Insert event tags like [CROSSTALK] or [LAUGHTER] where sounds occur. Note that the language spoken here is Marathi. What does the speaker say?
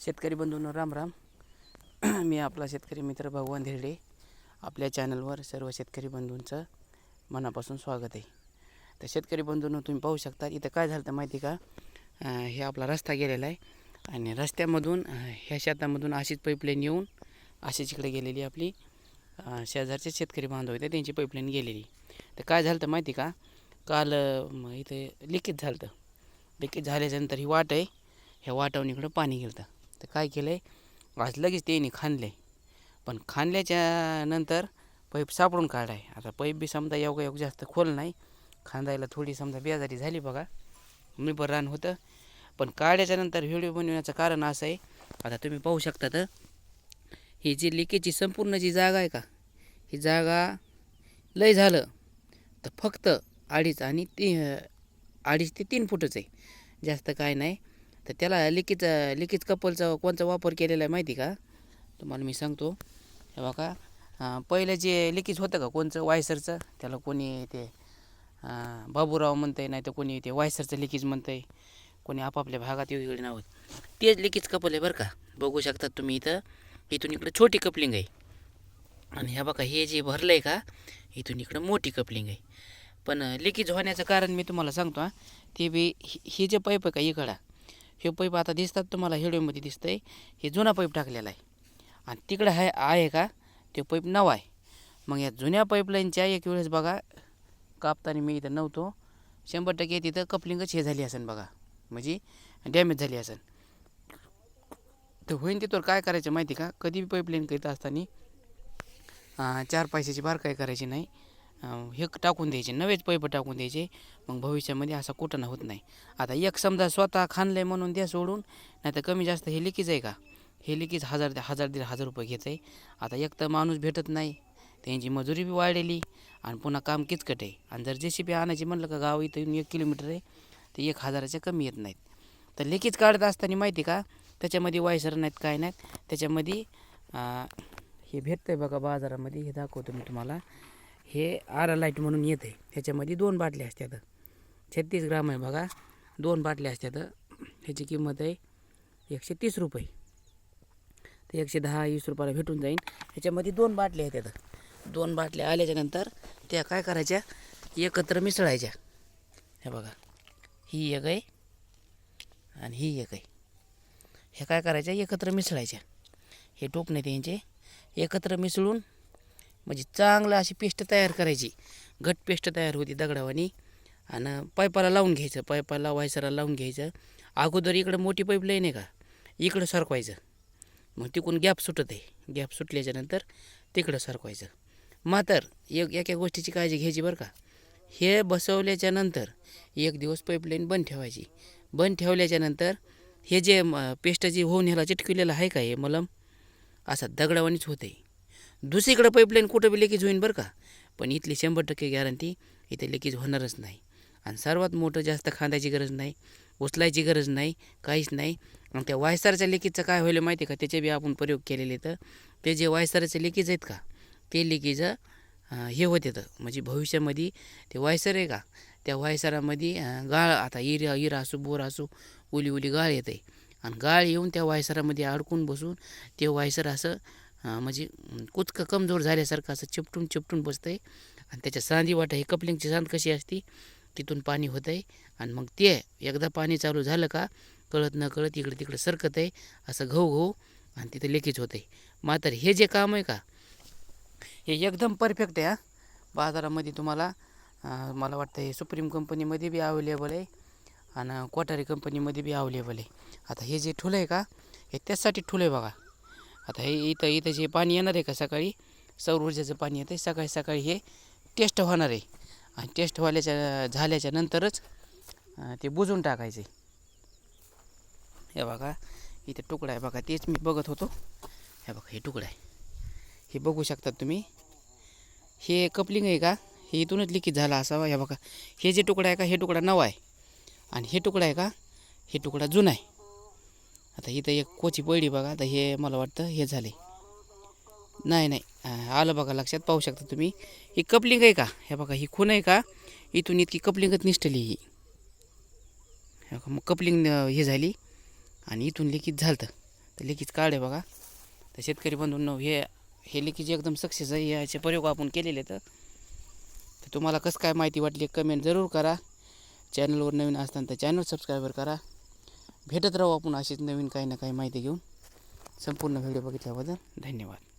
शेतकरी बंधूंनो राम राम. [CLEARS THROAT] मी आपला शेतकरी मित्र भगवान धिरडे. आपल्या चॅनलवर सर्व शेतकरी बंधूंचं मनापासून स्वागत आहे. तर शेतकरी बंधूंनो तुम्ही पाहू शकता इथं काय झालं तर माहिती का? हे आपला रस्ता गेलेला आहे. आणि रस्त्यामधून ह्या शेतामधून अशीच पाईपलाईन येऊन अशीच इकडे गेलेली आपली शेजारचे शेतकरी बांधव होते त्यांची पाईपलाईन गेलेली. तर काय झालं तर माहिती का? काल इथे लिकेज झालं होतं लिकेज झाल्याच्यानंतर ही वाट आहे ह्या वाटावून इकडं पाणी गेलं तर काय केलं आहे आज लगेच त्यांनी खाणले आहे पण खाणल्याच्या नंतर पाईप सापडून काढाय. आता पाईप बी समजा योगा योग जास्त खोल नाही. खांदायला थोडी समजा बेजारी झाली बघा. मी बरं रान होतं. पण काढल्याच्या नंतर व्हिडिओ बनवण्याचं कारण असं आहे. आता तुम्ही पाहू शकता तर ही जी लिकेजची संपूर्ण जी जागा आहे का? ही जागा लय झालं. तर फक्त अडीच आणि ती अडीच ते तीन फुटच आहे. जास्त काय नाही. तर त्याला लिकेज लिकेज कपलचा कोणचा वापर केलेला आहे माहिती का? तुम्हाला मी सांगतो. हे बघा पहिलं जे लिकेज होतं का कोणचं वायसरचं? त्याला कोणी ते बाबूराव म्हणतंय नाही तर कोणी ते वायसरचं लिकेज म्हणतंय. कोणी आपापल्या भागात वेगवेगळे नाव. तेच लिकेज कपल आहे बरं का. बघू शकतात तुम्ही इथं. इथून इकडं छोटी कपलिंग आहे. आणि ह्या बघा हे जे भरलं आहे का इथून इकडं मोठी कपलिंग आहे. पण लिकेज होण्याचं कारण मी तुम्हाला सांगतो हां. ते बी हे जे पाईप आहे का इकडा? हे पाईप आता दिसतात तुम्हाला हेडवेमध्ये दिसतं आहे हे जुना पाईप टाकलेला आहे. आणि तिकडं आहे आहे का? ते पाईप नवा आहे. मग या जुन्या पाईपलाईनच्या एक वेळेस बघा कापताना मी इथं नव्हतो. शंभर टक्के तिथं कपलिंगच हे झाली असेल बघा. म्हणजे डॅमेज झाली असेल तर होईन तिथवर काय करायचं माहिती का? कधी बी पाईपलाईन करीत असताना चार पैशाची बार काय करायची नाही. हे टाकून द्यायचे नवेच पैप टाकून द्यायचे. मग भविष्यामध्ये असा कुठं होत नाही. आता एक समजा स्वतः खाणलं आहे म्हणून द्या सोडून नाही तर कमी जास्त हे लिकीज आहे का? हे लिकीज हजार हजार दीड हजार रुपये घेत आहे. आता एक तर माणूस भेटत नाही त्यांची मजुरी बी वाढलेली आणि पुन्हा काम किचकट आहे. आणि जर जे सी बी आणायची म्हणलं का गाव इथं येऊन एक किलोमीटर आहे तर एक हजाराच्या कमी येत नाहीत. तर लिकीज काढत असताना माहिती का? त्याच्यामध्ये वायसर नाहीत काय नाहीत. त्याच्यामध्ये हे भेटतं आहे बघा बाजारामध्ये हे दाखवतो मी तुम्हाला. हे आर लाइट म्हणून येतं आहे ह्याच्यामध्ये दोन बाटल्या असतात छत्तीस ग्राम आहे बघा. दोन बाटल्या असतात ह्याची किंमत आहे एकशे तीस रुपये. तर एकशे दहा वीस रुपयाला भेटून जाईन. ह्याच्यामध्ये दोन बाटल्या आहेत दोन बाटल्या आल्याच्यानंतर त्या काय करायच्या? एकत्र मिसळायच्या. हे बघा. ही एक आहे आणि ही एक आहे. हे काय करायच्या? एकत्र मिसळायच्या. हे टोपणे त्यांचे. एकत्र मिसळून म्हणजे चांगलं अशी पेस्ट तयार करायची. घट पेस्ट तयार होती दगडावानी. आणि पायपाला लावून घ्यायचं पायपाला व्हायसरा लावून घ्यायचं. अगोदर इकडं मोठी पाईप लाईन आहे का? इकडं सरकवायचं. मग तिकडून गॅप सुटत आहे गॅप सुटल्याच्यानंतर तिकडं सरकवायचं. मात्र एक एका गोष्टीची काळजी घ्यायची बरं का. हे बसवल्याच्या नंतर एक दिवस पाईपलाईन बंद ठेवायची. बंद ठेवल्याच्यानंतर हे जे म- पेस्ट जे होऊन ह्याला चिटकलेलं आहे का हे मलम? असा दगडावानीच होते दुसरीकडं पाईपलाईन कुठं बी लिकेज होईन बरं का? पण इथली शंभर टक्के गॅरंटी इथे लिकेज होणारच नाही. आणि सर्वात मोठं जास्त खांदायची गरज नाही उचलायची गरज नाही काहीच नाही. आणि त्या वायसारच्या लिकेजचं काय होईल माहिती आहे का? त्याचे बी आपण प्रयोग केलेले तर ते जे वायसाराचे लिकेज आहेत का? ते लिकेज हे होते तर म्हणजे भविष्यामध्ये ते वायसर आहे का? त्या वायसरामध्ये गाळ आता इर इरा असू बोर असू उली उली गाळ येते. आणि गाळ येऊन त्या वायसरामध्ये अडकून बसून ते वायसर असं म्हणजे कुचकं कमजोर झाल्यासारखं असं चिपटून चिपटून बसतं आहे आणि त्याच्या सांदी वाटा हे कपलिंगची सांद कशी असती तिथून पाणी होतं आहे आणि मग ते एकदा पाणी चालू झालं का कळत न कळत इकडे तिकडे सरकत आहे असं घाऊ घाऊ आणि तिथं लेकीच होतं आहे मात्र हे जे काम आहे का हे एकदम परफेक्ट आहे हा. बाजारामध्ये तुम्हाला मला वाटतं हे सुप्रीम कंपनीमध्ये बी अवेलेबल आहे आणि कोटारी कंपनीमध्ये बी अवेलेबल आहे. आता हे जे ठुलं आहे का हे त्याचसाठी ठुलं आहे बघा. आता हे इथं इथं जे पाणी येणार आहे का सकाळी? सौर ऊर्जेचं पाणी येतं सकाळी सकाळी हे टेस्ट होणार आहे. आणि टेस्ट व्हायच्या झाल्याच्या नंतरच ते बुजून टाकायचे. हे बघा इथे तुकडा आहे बघा तेच मी बघत होतो. हे बघा हे तुकडा आहे. हे बघू शकतात तुम्ही. हे कपलिंग आहे का? हे इथूनच लिकेज झाला असावा. हे बघा हे जे तुकडा आहे का? हे तुकडा नवा आहे. आणि हे तुकडा आहे का? हे तुकडा जुना आहे. आता इथं एक कोची पहिली बघा आता हे मला वाटतं हे झाले. नाही नाही आलं बघा लक्षात पाहू शकता तुम्ही. ही कपलिंग आहे का? हे बघा ही खून आहे का? इथून इतकी कपलिंगच निष्ठली ही. मग कपलिंग हे झाली आणि इथून लिकीज झालं तर लिकीज काढ आहे बघा. तर शेतकरी बंधूंनो हे हे लिकीज एकदम सक्सेस आहे याचे प्रयोग आपण केलेले तर तुम्हाला कसं काय माहिती वाटली कमेंट जरूर करा. चॅनलवर नवीन असताना तर चॅनल सबस्क्राईबर करा. भेटत राहू आपण अशीच नवीन काही ना काही माहिती घेऊन. संपूर्ण व्हिडिओ बघितल्याबद्दल धन्यवाद.